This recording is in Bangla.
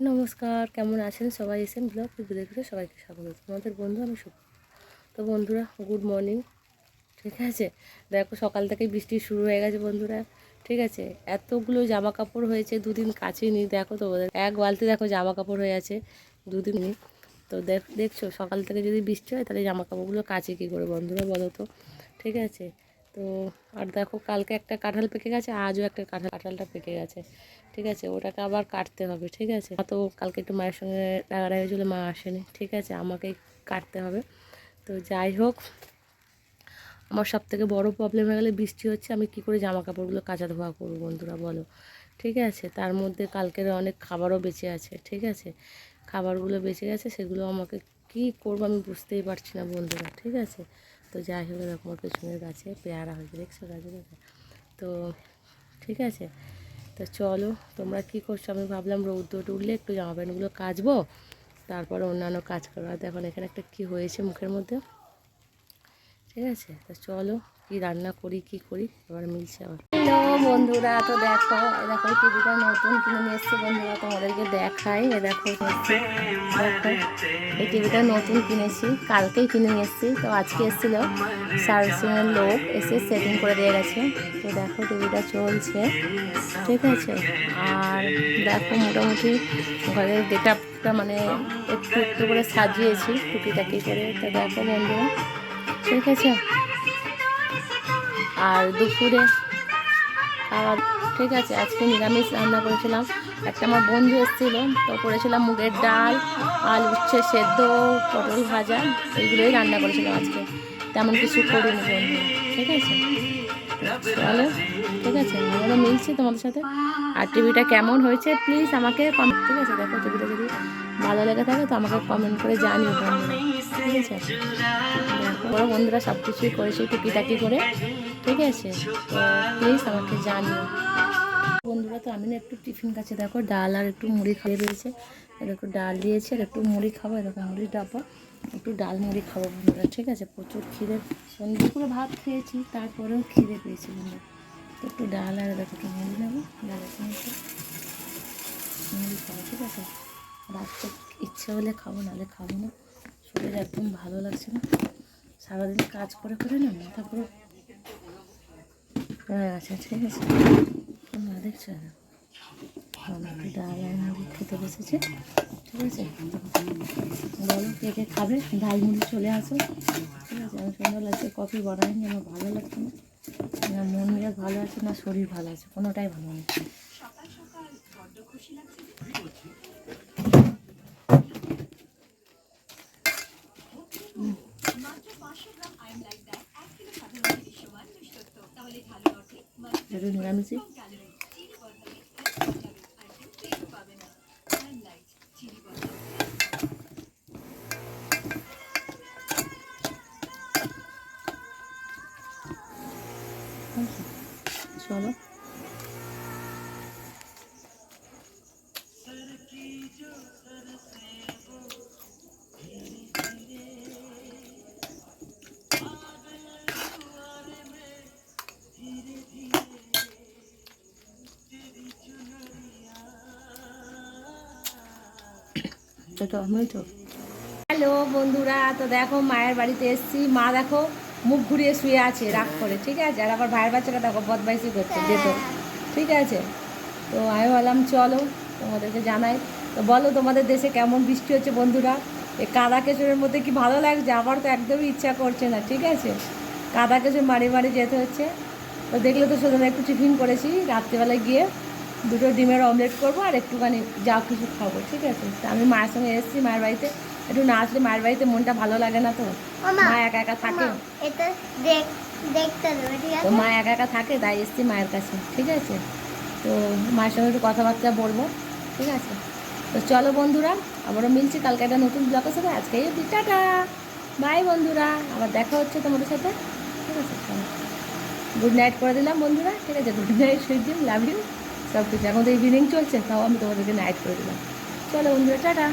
নমস্কার, কেমন আছেন? সবাই এসেন ব্লগ ঘুরে ঘুরে সবাইকে স্বাগত। তোমাদের বন্ধু আমি শুভ তো বন্ধুরা গুড মর্নিং ঠিক আছে? দেখো, সকাল থেকে বৃষ্টি শুরু হয়ে গেছে বন্ধুরা। ঠিক আছে? এতগুলো জামা কাপড় হয়েছে, দুদিন কাচিনি দেখো তোমাদের, এক বালতি দেখো জামা কাপড় হয়ে আছে, দুদিন তো দেখ, দেখছ, সকাল থেকে যদি বৃষ্টি হয়, তাহলে জামা কাপড়গুলো কাচে কী করে বন্ধুরা বলো তো? ঠিক আছে? তো আর দেখো কালকে একটা কাঁঠাল পেকে গেছে, আজও একটা কাঁঠাল, কাঁঠালটা পেকে গেছে। ঠিক আছে, ওটাকে আবার কাটতে হবে, ঠিক আছে? তো কালকে একটু মায়ের সঙ্গে রাগারাগি হয়েছিল, মা আসেনি, ঠিক আছে? আমাকেই কাটতে হবে। তো যাই হোক, আমার সব থেকে বড়ো প্রবলেম হয়ে গেলে, বৃষ্টি হচ্ছে, আমি কি করে জামা কাপড়গুলো কাচা ধোয়া করব বন্ধুরা, বলো? ঠিক আছে? তার মধ্যে কালকের অনেক খাবারও বেঁচে আছে, ঠিক আছে? খাবারগুলো বেঁচে গেছে, সেগুলো আমাকে কি করব আমি বুঝতেই পারছি না বন্ধুরা, ঠিক আছে? তো যাই হোক এরকম পেছনের গাছে পেয়ারা হয়েছে, দেখছ গাছে তো ঠিক আছে, তো চলো, তোমরা কি করছ? আমি ভাবলাম রৌদ্র উঠলে একটু জামা প্যান্টগুলো কাচবো, তারপরে অন্যান্য কাজ করব। দেখো এখানে একটা কি হয়েছে মুখের মধ্যে? ঠিক আছে? তো চলো, কি রান্না করি, কি করি? এবার মিলছে আবার। বন্ধুরা, তো দেখো দেখো টিভিটা নতুন কিনে নিয়ে এসছে বন্ধুরা, তোমাদেরকে দেখাই। এ দেখো এই টিভিটা নতুন কিনেছি, কালকেই কিনে নিয়ে এসেছি। তো আজকে এসেছিল সার্ভিসিংয়ের লোক এসে সেটিং করে দিয়ে গেছে। তো দেখো, টিভিটা চলছে, ঠিক আছে? আর দেখো, মোটামুটি ঘরের গেট মানে একটু একটু করে সাজিয়েছি টুকিটাকি করে। তো দেখো বন্ধুরা ঠিক আছে? আর দুপুরে আবার ঠিক আছে, আজকে নিরামিষ রান্না করেছিলাম। একটা আমার বন্ধু এসেছিল, তো করেছিলাম মুগের ডাল, আলু উচ্ছে সেদ্ধ, পটল ভাজা, এইগুলোই রান্না করেছিলাম আজকে। তেমন কিছু করিনি বন্ধু, ঠিক আছে? চলো ঠিক আছে? আমারও মিলছে তোমাদের সাথে। আর টিভিটা কেমন হয়েছে? প্লিজ আমাকে কমেন্ট ঠিক আছে? দেখো, টিভিটা যদি ভালো লেগে থাকে তো আমাকে কমেন্ট করে জানিও ঠিক আছে? বড় বন্ধুরা সব কিছুই করেছি টুকিটাকি করে। ঠিক আছে? তো প্লিজ আমাকে জানিও। বন্ধুরা, তো আমি না একটু টিফিন কাছে দেখো, ডাল আর একটু মুড়ি খাইয়ে আর একটু ডাল দিয়েছে আর একটু মুড়ি খাব, এরকম মুড়ি ডাবো। একটু ডাল মুড়ি খাব বন্ধুরা, ঠিক আছে? প্রচুর খিদে। সন্ধ্যে করে ভাত খেয়েছি, তারপরেও খিদে পেয়েছি বন্ধুরা। একটু ডাল আর দেখো একটু মুড়ি নেব ডালের সঙ্গে ঠিক আছে? রাত্রে ইচ্ছে হলে খাব, নাহলে খাব না। শরীর একদম ভালো লাগছে না। সারাদিন কাজ করে করে না মাথা পুরো হয়ে গেছে, ঠিক আছে? তোমরা দেখছ না আমাকে ডাল আর খেতে বসেছে, ঠিক আছে? বলো, কে কে খাবে? ডাল মুড়ি চলে আসো ঠিক আছে আমার সুন্দর লাগছে, কফি বানাইনি, আমার ভালো লাগছে না। না মন মেজাজ ভালো আছে না শরীর ভালো আছে কোনোটাই ভালো নেই নিরামিষই? চলো। হ্যালো বন্ধুরা তো দেখো মায়ের বাড়িতে এসেছি। মা দেখো মুখ ঘুরিয়ে শুয়ে আছে রাগ করে ঠিক আছে? আর আবার ভাইয়ের বাচ্চাটা দেখো বদমাইশি করছে যেত ঠিক আছে? তো আমি বললাম চলো তোমাদেরকে জানাই। তো বলো তোমাদের দেশে কেমন বৃষ্টি হচ্ছে বন্ধুরা? এই কাদা কেশরের মধ্যে কি ভালো লাগছে? আমার তো একদমই ইচ্ছা করছে না ঠিক আছে? কাদা কেশর মারি মারি যেতে হচ্ছে। তো দেখলে তো শুধু একটু টিফিন করেছি। রাত্রিবেলায় গিয়ে দুটো ডিমের অমলেট করব আর একটুখানি যা কিছু খাব ঠিক আছে? তা আমি মায়ের সঙ্গে এসেছি মায়ের বাড়িতে। একটু না আসলে মায়ের বাড়িতে মনটা ভালো লাগে না তো? মা একা একা থাকে। এটা দেখ দেখতে ঠিক তো আছে মা একা একা থাকে তাই এসছি মায়ের কাছে ঠিক আছে? তো মায়ের সঙ্গে একটু কথাবার্তা বলব ঠিক আছে? তো চলো বন্ধুরা আবারও মিলছি কালকে একটা নতুন ব্লগের সাথে। আজকে এই টাটা! বাই বন্ধুরা আবার দেখা হচ্ছে তোমাদের সাথে ঠিক আছে? চলো। গুড নাইট করে দিলাম বন্ধুরা ঠিক আছে? গুড নাইট সুইট ডিম লাভ ইউ সব কিছু এখন তো ইভিনিং চলছে তাও আমি তোমাদেরকে নাইট করে দিলাম। চলো বন্ধুরা টাটা!